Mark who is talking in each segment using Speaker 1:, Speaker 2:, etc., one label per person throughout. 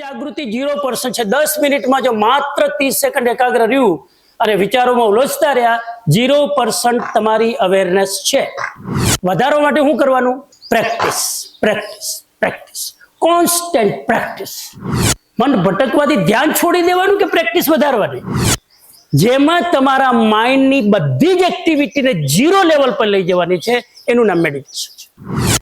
Speaker 1: જાગૃતિ zero percent છે. દસ મિનિટમાં જો માત્ર ત્રીસ સેકન્ડ એકાગ્ર રહ્યું અને વિચારોમાં ઉલઝતા રહ્યા જીરો પર્સન્ટ તમારી અવેરનેસ છે. વધારવા માટે શું કરવાનું? Practice practice practice constant practice મન ભટકવાથી ધ્યાન છોડી દેવાનું કે પ્રેક્ટિસ વધારવાની? જેમાં તમારા માઇન્ડની બધી જ એક્ટિવિટીને ઝીરો લેવલ પર લઈ જવાની છે, એનું નામ મેડિટેશન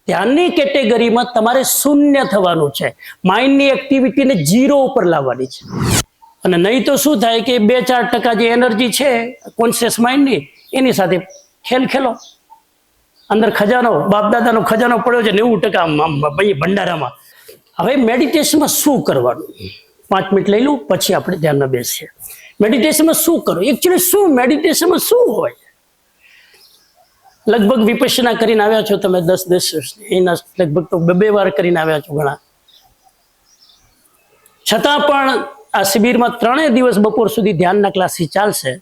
Speaker 1: ધ્યાનની કેટેગરીમાં તમારે શૂન્ય થવાનું છે. માઇન્ડની એક્ટિવિટીને ઝીરો ઉપર લાવવાની છે. અને નહીં તો શું થાય કે બે ચાર ટકા જે એનર્જી છે કોન્શિયસ માઇન્ડની એની સાથે ખેલ ખેલો. અંદર ખજાનો, બાપદાદાનો ખજાનો પડ્યો છે નેવું ટકા ભાઈ ભંડારામાં. હવે મેડિટેશનમાં શું કરવાનું? પાંચ મિનિટ લઈ લઉં, પછી આપણે ધ્યાનમાં બેસીએ. મેડિટેશનમાં શું કરવું? એકચ્યુઅલી શું? મેડિટેશનમાં શું હોય? લગભગ વિપස්සના કરીને આવ્યા છો તમે દસ દસ એના લગભગ તો બે બે વાર કરીને આવ્યા છો ઘણા. છતાં પણ આ શિબિરમાં ત્રણેય દિવસ બપોર સુધી ધ્યાનના ક્લાસીસ ચાલશે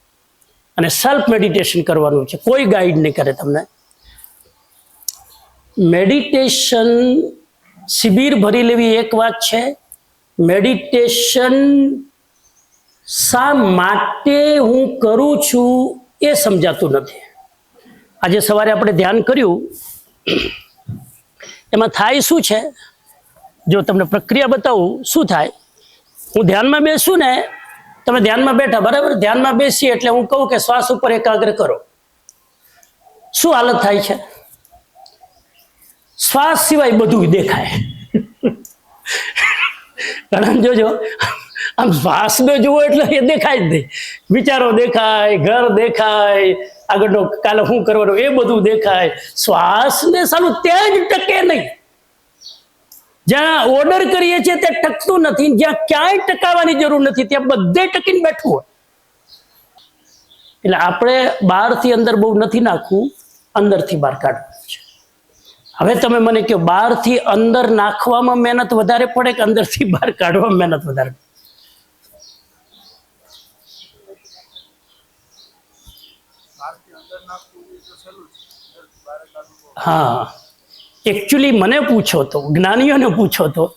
Speaker 1: અને સેલ્ફ મેડિટેશન કરવાનું છે. કોઈ ગાઈડ નહીં કરે તમને. મેડિટેશન શિબિર ભરી લેવી એક વાત છે. મેડિટેશન શા માટે હું કરું છું એ સમજાતું નથી. આજે સવારે આપણે ધ્યાન કર્યું. એમાં થાય શું છે? જો તમને પ્રક્રિયા બતાવું, શું થાય? હું ધ્યાનમાં બેસું ને, તમે ધ્યાનમાં બેઠા, બરાબર? ધ્યાનમાં બેસી એટલે હું કહું કે શ્વાસ ઉપર એકાગ્ર કરો. શું હાલત થાય છે? શ્વાસ સિવાય બધું દેખાય. ઘણા જોજો આમ શ્વાસ જુઓ એટલે એ દેખાય જ નહીં. વિચારો દેખાય, ઘર દેખાય આગળનો કાલે શું કરવાનું એ બધું દેખાય. શ્વાસને સાલું ત્યાં જ ટકે નહીં. જ્યાં ઓર્ડર કરીએ છીએ ત્યાં ટકતું નથી. જ્યાં ક્યાંય ટકાવવાની જરૂર નથી, ત્યાં બધે ટકીને બેઠવું હોય. એટલે આપણે બહારથી અંદર બહુ નથી નાખવું, અંદરથી બહાર કાઢવું છે. હવે તમે મને કહો, બહારથી અંદર નાખવામાં મહેનત વધારે પડે કે અંદરથી બહાર કાઢવામાં મહેનત વધારે પડે? હા. એકચ્યુઅલી મને પૂછો તો, જ્ઞાનીઓને પૂછો તો,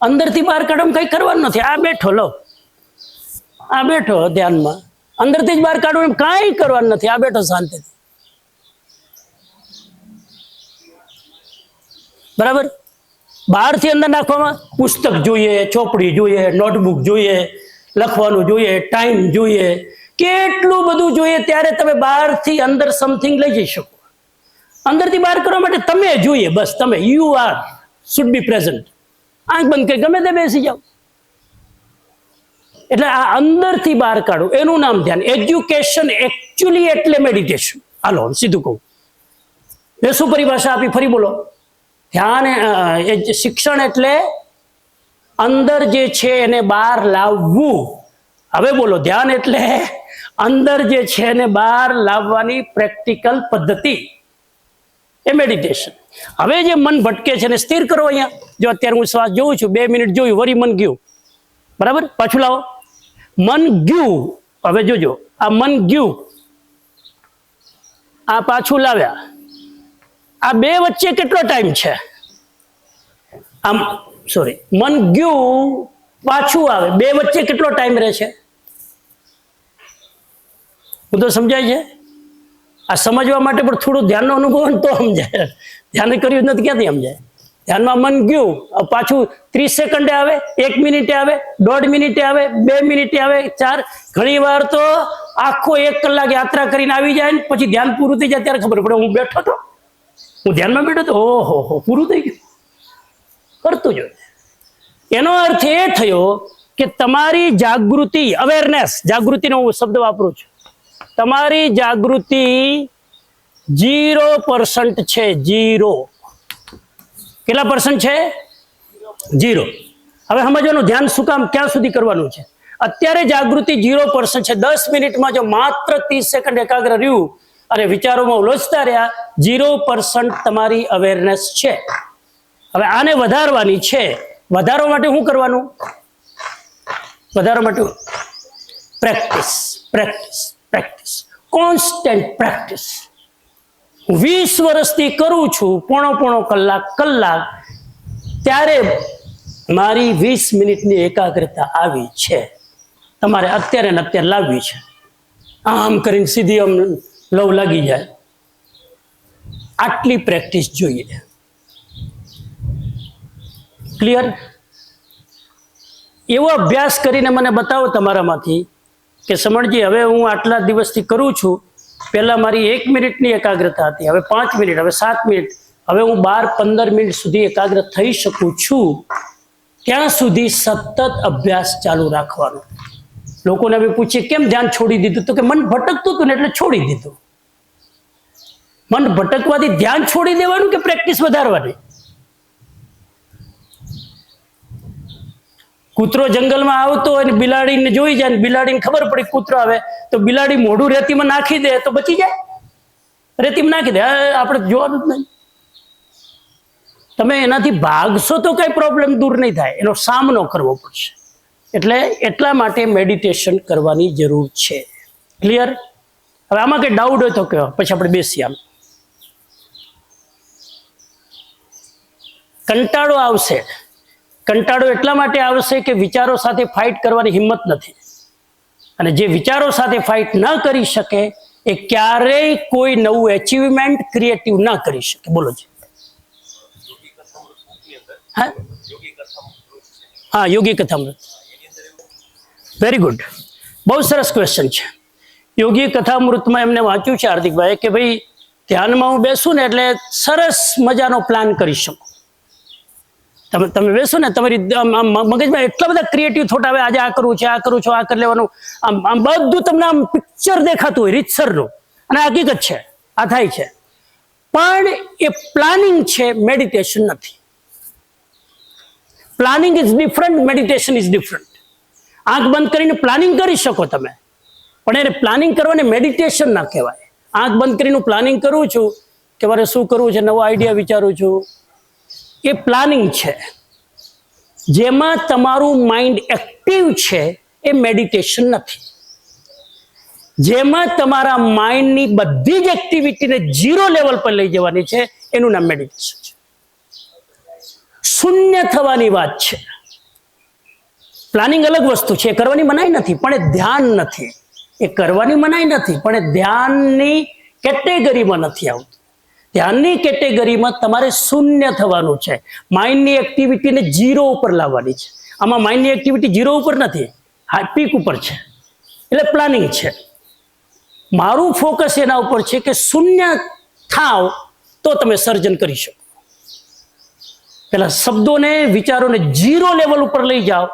Speaker 1: અંદરથી બહાર કાઢવામાં કંઈ કરવાનું નથી. આ બેઠો, લો. આ બેઠો ધ્યાનમાં. અંદરથી જ બહાર કાઢવાનું કાંઈ કરવાનું નથી. આ બેઠો શાંતિથી. બરાબર? બહારથી અંદર નાખવામાં પુસ્તક જોઈએ, ચોપડી જોઈએ, નોટબુક જોઈએ, લખવાનું જોઈએ, ટાઈમ જોઈએ કેટલું બધું જોઈએ ત્યારે તમે બહારથી અંદર સમથિંગ લઈ જઈ શકો. અંદરથી બહાર કરવા માટે તમે જોઈએ, બસ તમે. You are should be present આંખ બંધ કરી, ગમે તે બેસી જાઓ. એટલે આ અંદરથી બહાર કાઢવું એનું નામ ધ્યાન. એજ્યુકેશન એકચ્યુઅલી એટલે મેડિટેશન હાલો સીધું કહું. એ શું પરિભાષા આપી, ફરી બોલો. ધ્યાન શિક્ષણ એટલે અંદર જે છે એને બહાર લાવવું. હવે બોલો, ધ્યાન એટલે અંદર જે છે એને બહાર લાવવાની પ્રેક્ટિકલ પદ્ધતિ એ મેડિટેશન હવે જે મન ભટકે છે ને સ્થિર કરો અહીંયા. જો અત્યારે હું શ્વાસ જોઉં છું, બે મિનિટ જોયું વરી મન ગયું. બરાબર? પાછું લાવો. મન ગયું. હવે જોજો, આ મન ગયું. આ પાછું લાવ્યા. આ બે વચ્ચે કેટલો ટાઈમ છે? આમ સોરી મન ગયું, પાછું આવે. બે વચ્ચે કેટલો ટાઈમ રહે છે? તો સમજાય છે? આ સમજવા માટે પણ થોડું ધ્યાનનો અનુભવ તો સમજાય. ધ્યાન કર્યું નથી, ક્યાંથી સમજાય? ધ્યાનમાં મન ગયું પાછું ત્રીસ સેકન્ડે આવે, એક મિનિટે આવે, દોઢ મિનિટે આવે, બે મિનિટે આવે, ચાર. ઘણી વાર તો આખો એક કલાક યાત્રા કરીને આવી જાય ને પછી ધ્યાન પૂરું થઈ જાય ત્યારે ખબર પડે, હું બેઠો હતો. હું ધ્યાનમાં બેઠો હતો? ઓહો, હો, પૂરું થઈ ગયું. કરતું જોઈએ એનો અર્થ એ થયો કે તમારી જાગૃતિ અવેરનેસ જાગૃતિનો હું શબ્દ વાપરું છું. તમારી જાગૃતિ જીરો પર્સન્ટ છે જીરો કેટલા પર્સન્ટ છે? જીરો હવે સમજવાનું, ધ્યાન શું કામ, ક્યાં સુધી કરવાનું છે? અત્યારે જાગૃતિ જીરો પર્સન્ટ છે. દસ મિનિટમાં જો માત્ર ત્રીસ સેકન્ડ એકાગ્ર રહ્યું, અને વિચારોમાં ઉલોચતા રહ્યા જીરો પર્સન્ટ તમારી અવેરનેસ છે. હવે આને વધારવાની છે. વધારવા માટે શું કરવાનું? વધારવા માટે practice practice practice constant practice વીસ વર્ષથી કરું છું, પોણો પોણો કલાક કલાક, ત્યારે મારી વીસ મિનિટની એકાગ્રતા આવી છે. તમારે અત્યારે ને અત્યારે લાવવી છે. આમ કરીને સીધી આમ લવ લાગી જાય. આટલી પ્રેક્ટિસ જોઈએ. ક્લિયર એવો અભ્યાસ કરીને મને બતાવો તમારામાંથી કે સમણજી, હવે હું આટલા દિવસથી કરું છું, પહેલાં મારી એક મિનિટની એકાગ્રતા હતી, હવે પાંચ મિનિટ, હવે સાત મિનિટ, હવે હું બાર પંદર મિનિટ સુધી એકાગ્ર થઈ શકું છું, ત્યાં સુધી સતત અભ્યાસ ચાલુ રાખવાનો. લોકોને અમે પૂછીએ, કેમ ધ્યાન છોડી દીધું? તો કે, મન ભટકતું હતું ને એટલે છોડી દીધું. મન ભટકવાથી ધ્યાન છોડી દેવાનું કે પ્રેક્ટિસ વધારવાની? કૂતરો જંગલમાં આવતો હોય ને બિલાડીને જોઈ જાય ને બિલાડીને ખબર પડી કૂતરો આવે, તો બિલાડી મોઢું રેતીમાં નાખી દે તો બચી જાય. રેતીમાં નાખી દે. આપણે જોવાનું જ નહીં. તમે એનાથી ભાગશો તો કઈ પ્રોબ્લેમ દૂર નહીં થાય. એનો સામનો કરવો પડશે. એટલે એટલા માટે મેડિટેશન કરવાની જરૂર છે. ક્લિયર હવે આમાં કઈ ડાઉટ હોય તો કહો. પછી આપણે બેસીએ આમ. કંટાળો આવશે. કંટાળો એટલા માટે આવશે કે વિચારો સાથે ફાઇટ કરવાની હિંમત નથી. અને જે વિચારો સાથે ફાઇટ ન કરી શકે, એ ક્યારેય કોઈ નવું એચિવમેન્ટ ક્રિએટિવ ન કરી શકે. બોલો જી. હા? હા, યોગી કથામૃત વેરી ગુડ બહુ સરસ ક્વેશ્ચન છે. યોગી કથામૃતમાં એમને વાંચ્યું છે હાર્દિકભાઈ કે ભાઈ, ધ્યાનમાં હું બેસું ને એટલે સરસ મજાનો પ્લાન કરી શકું. તમે તમે બેસો ને તમારી મગજમાં એટલા બધા ક્રિએટિવ થોટ આવે, આજે આ કરવું છે, આ કરું છું, આ કરી લેવાનું. આમ આમ બધું તમને આમ પિક્ચર દેખાતું હોય, રીતસરનું. અને હકીકત છે, આ થાય છે. પણ એ પ્લાનિંગ છે મેડિટેશન નથી. Planning is different meditation is different આંખ બંધ કરીને પ્લાનિંગ કરી શકો તમે. પણ એને પ્લાનિંગ કરવાને મેડિટેશન ના કહેવાય. આંખ બંધ કરીને પ્લાનિંગ કરું છું, કે મારે શું કરવું છે, નવો આઈડિયા વિચારું છું. એ પ્લાનિંગ છે. જેમાં તમારું માઇન્ડ એક્ટિવ છે એ મેડિટેશન નથી. જેમાં તમારા માઇન્ડની બધી જ એક્ટિવિટીને ઝીરો લેવલ પર લઈ જવાની છે, એનું નામ મેડિટેશન છે. શૂન્ય થવાની વાત છે. પ્લાનિંગ અલગ વસ્તુ છે, એ કરવાની મનાઈ નથી, પણ એ ધ્યાન નથી. એ કરવાની મનાઈ નથી, પણ એ ધ્યાનની કેટેગરીમાં નથી આવતું. ધ્યાનની કેટેગરીમાં તમારે શૂન્ય થવાનું છે. માઇન્ડની એક્ટિવિટીને ઝીરો ઉપર લાવવાની છે. આમાં માઇન્ડની એક્ટિવિટી ઝીરો ઉપર નથી હા પીક ઉપર છે. એટલે પ્લાનિંગ છે. મારું ફોકસ એના ઉપર છે કે શૂન્ય થાવ તો તમે સર્જન કરી શકો. પેલા શબ્દોને, વિચારોને ઝીરો લેવલ ઉપર લઈ જાઓ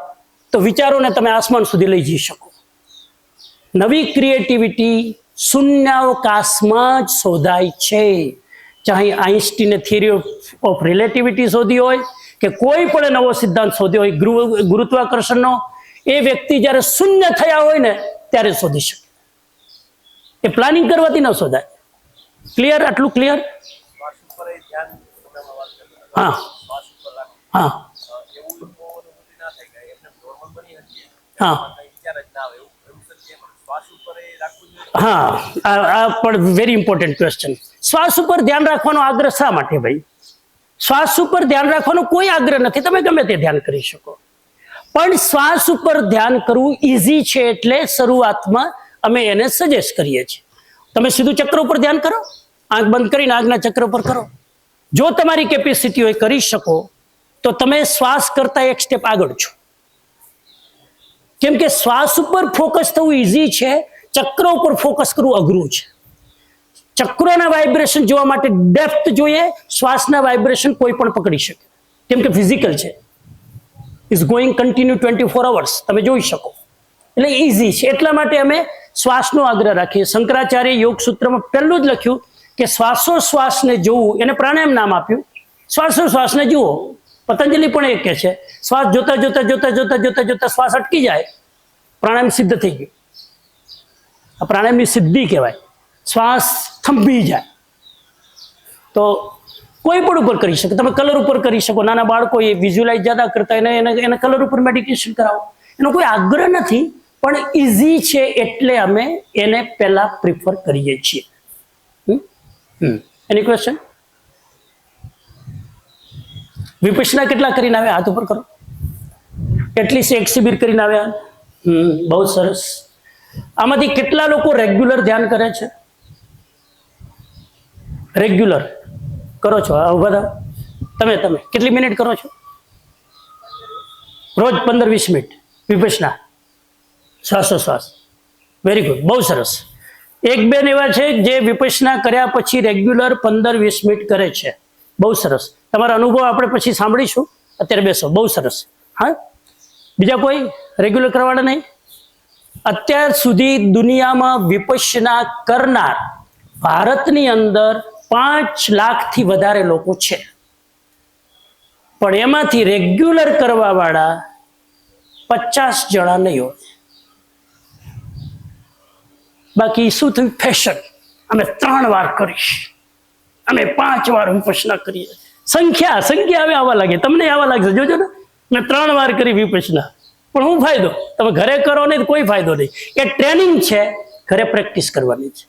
Speaker 1: તો વિચારોને તમે આસમાન સુધી લઈ જઈ શકો. નવી ક્રિએટિવિટી શૂન્યાવકાશમાં જ શોધાય છે. ચાહે આઈન્સ્ટીને થિયરી ઓફ રિલેટિવિટી શોધી હોય કે કોઈ પણ નવો સિદ્ધાંત શોધ્યો હોય ગુરુ- ગુરુત્વાકર્ષણનો એ વ્યક્તિ જ્યારે શૂન્ય થયા હોય ને ત્યારે શોધી શકે. એ પ્લાનિંગ કરવાથી ન શોધાય. ક્લિયર આટલું ક્લિયર. હા. હા.
Speaker 2: અ,
Speaker 1: હા, આ પણ વેરી ઇમ્પોર્ટન્ટ ક્વેશ્ચન શ્વાસ ઉપર ધ્યાન રાખવાનો આગ્રહ શા માટે ભાઈ? શ્વાસ ઉપર ધ્યાન રાખવાનો કોઈ આગ્રહ નથી, તમે ગમે તે ધ્યાન કરી શકો. પણ શ્વાસ ઉપર ધ્યાન કરવું ઇઝી છે એટલે શરૂઆતમાં અમે એને સજેસ્ટ કરીએ છીએ. તમે સીધું ચક્ર ઉપર ધ્યાન કરો, આંખ બંધ કરીને આગના ચક્ર ઉપર કરો. જો તમારી કેપેસિટી હોય કરી શકો, તો તમે શ્વાસ કરતા એક સ્ટેપ આગળ છો. કેમ કે શ્વાસ ઉપર ફોકસ થવું ઇઝી છે ચક્ર ઉપર ફોકસ કરવું અઘરું છે. ચક્રોના વાઇબ્રેશન જોવા માટે ડેપ્થ જોઈએ, શ્વાસના વાઇબ્રેશન કોઈ પણ પકડી શકે. કેમ કે ફિઝિકલ છે. Is going continue twenty four hours તમે જોઈ શકો. એટલે ઇઝી છે. એટલા માટે અમે શ્વાસનો આગ્રહ રાખીએ. શંકરાચાર્ય યોગ સૂત્રમાં પહેલું જ લખ્યું કે શ્વાસોશ્વાસને જોવું, એને પ્રાણાયામ નામ આપ્યું. શ્વાસોશ્વાસને જુઓ. પતંજલિ પણ એ કહે છે. શ્વાસ જોતા જોતા જોતા જોતા જોતા જોતા શ્વાસ અટકી જાય. પ્રાણાયામ સિદ્ધ થઈ ગયું. પ્રાણાયામની સિદ્ધિ કહેવાય. શ્વાસ થંભી જાય. તો કોઈ પણ ઉપર કરી શકે. તમે કલર ઉપર કરી શકો. નાના બાળકો એ વિઝ્યુલાઇઝ જ્યાદા કરતા એને એને એને કલર ઉપર મેડિટેશન કરાવો. એનો કોઈ આગ્રહ નથી, પણ ઇઝી છે એટલે અમે એને પહેલા પ્રિફર કરીએ છીએ. એની ક્વેશ્ચન વિપસના કેટલા કરીને આવ્યા? હાથ ઉપર કરો. એટલીસ્ટ એક શિબિર કરીને આવ્યા. હમ, બહુ સરસ. આમાંથી કેટલા લોકો રેગ્યુલર ધ્યાન કરે છે? રેગ્યુલર. કરો છો? આ બધા તમે તમે. કેટલી મિનિટ કરો છો? રોજ પંદર વીસ મિનિટ. વિપસના શ્વાસોશ્વાસ વેરી ગુડ બહુ સરસ. એક બેન એવા છે જે વિપસના કર્યા પછી રેગ્યુલર પંદર વીસ મિનિટ કરે છે. બહુ સરસ. તમારા અનુભવ આપણે પછી સાંભળીશું. અત્યારે બેસો. બહુ સરસ. હા? બીજા કોઈ? રેગ્યુલર કરવાના નહીં? અત્યાર સુધી દુનિયામાં વિપસના કરનાર ભારતની અંદર પાંચ લાખથી વધારે લોકો છે. પણ એમાંથી રેગ્યુલર કરવા વાળા પચાસ જણા નહીં હોય. બાકી શું થયું? ફેશન અમે ત્રણ વાર કરીશ. અમે પાંચ વાર વિપસના કરીએ સંખ્યા સંખ્યા હવે આવવા લાગે. તમને આવવા લાગશે. જોજો ને. મેં ત્રણ વાર કરી વિપસના પણ હું ફાયદો? તમે ઘરે કરો નહીં કોઈ ફાયદો નહીં. એ ટ્રેનિંગ છે, ઘરે પ્રેક્ટિસ કરવાની છે.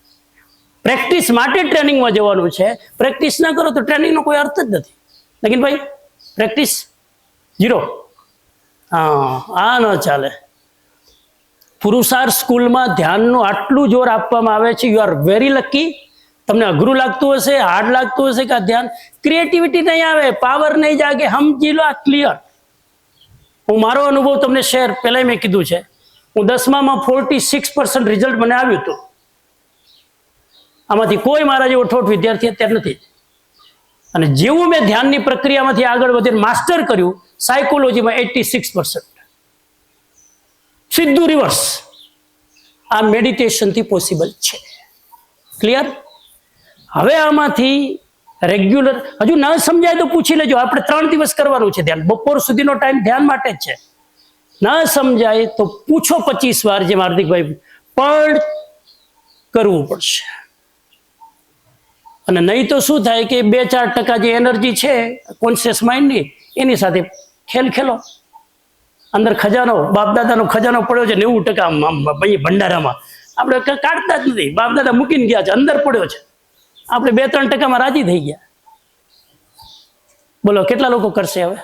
Speaker 1: પ્રેક્ટિસ માટે ટ્રેનિંગમાં જવાનું છે. પ્રેક્ટિસ ના કરો તો ટ્રેનિંગનો કોઈ અર્થ જ નથી. લગીન ભાઈ પ્રેક્ટિસ જીરો હા, આ ન ચાલે. પુરુષાર્થ સ્કૂલમાં ધ્યાનનું આટલું જોર આપવામાં આવે છે. યુ આર વેરી લકી તમને અઘરું લાગતું હશે હાર્ડ લાગતું હશે કે આ ધ્યાન ક્રિએટિવિટી નહીં આવે પાવર નહીં જાગે. સમજી લો આ ક્લિયર હું મારો અનુભવ તમને શેર પહેલાં મેં કીધું છે. હું દસમામાં ફોર્ટી સિક્સ પર્સન્ટ રિઝલ્ટ મને આવ્યું હતું. આમાંથી કોઈ મારા જેવો ઠોઠ વિદ્યાર્થી અત્યારે નથી. અને જેવું મેં ધ્યાનની પ્રક્રિયામાંથી આગળ વધીને માસ્ટર કર્યું સાયકોલોજીમાં એટી સિક્સ પર્સન્ટ સીધું રિવર્સ આ મેડિટેશનથી પોસિબલ છે. ક્લિયર હવે આમાંથી રેગ્યુલર હજુ ન સમજાય તો પૂછી લેજો. આપણે ત્રણ દિવસ કરવાનું છે ધ્યાન. બપોર સુધીનો ટાઈમ ધ્યાન માટે જ છે. ન સમજાય તો પૂછો પચીસ વાર જેમ હાર્દિકભાઈ. પણ કરવું પડશે. અને નહીં તો શું થાય કે બે ચાર ટકા જે એનર્જી છે કોન્શિયસ માઇન્ડની એની સાથે ખેલ ખેલો. અંદર ખજાનો, બાપદાદાનો ખજાનો પડ્યો છે નેવું ટકા ભંડારામાં. આપણે કાઢતા જ નથી. બાપદાદા મૂકીને ગયા છે. અંદર પડ્યો છે. આપણે બે ત્રણ ટકામાં રાજી થઈ ગયા. બોલો કેટલા લોકો કરશે હવે?